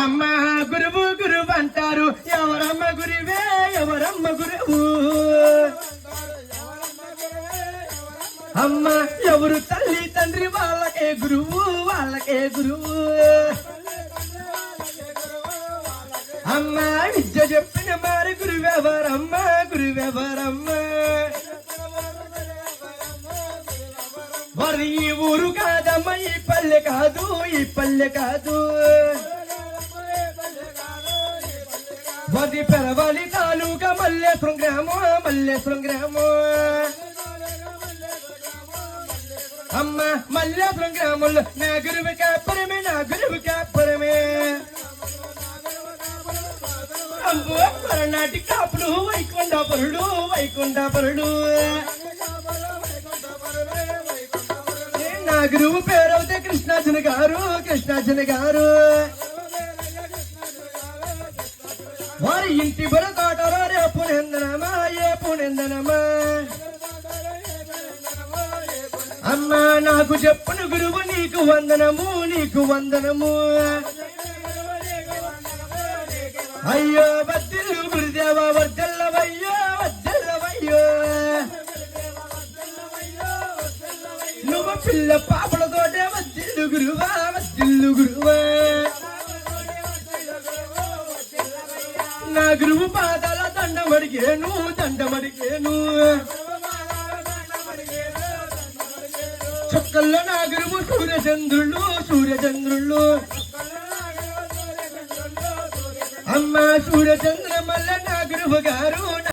అమ్మ గురువు గురువు అంటారు. ఎవరమ్మ గురివే ఎవరమ్మ గురువు? అమ్మ ఎవరు తల్లి తండ్రి వాళ్ళకే గురువు వాళ్ళకే గురువు? అమ్మ విద్య చెప్పిన మరి గురువెవరమ్మ గురువెవరమ్మ? మరి ఈ ఊరు కాదమ్మ ఈ పల్లె కాదు ఈ పల్లె కాదు. మరి పెరవాలి తాలూకా మల్లేశ్వరం గ్రామం మల్లేశ్వరం గ్రామం. అమ్మ మల్లేశ్వరం గ్రామంలో నా గురువు కాపురమే నా గురువు కాపురమే. అమ్మో పరనాటి కాపులు వైకుంఠపురుడు వైకుంఠపురుడు. గురువు పేరవుతే కృష్ణార్జున గారు కృష్ణార్జున గారు. వారి ఇంటి బుర తోటలో రే పుణెందనమా ఏ పుణెందనమా అమ్మా నాకు చెప్పును గురువు నీకు వందనము నీకు వందనము. అయ్యో బద్దిలు గురుదేవ వర్దల్లవయ్యో పిల్ల పాపలతోటే వద్దిల్లు గురువా వద్దిల్లు గురువా. నా గురువు పాదాల దండమడిగేను దండమడిగేను చుక్కల్లో నా గురువు సూర్యచంద్రుళ్ళు సూర్యచంద్రుళ్ళు. అమ్మ సూర్యచంద్ర మల్ల నా గురువు గారు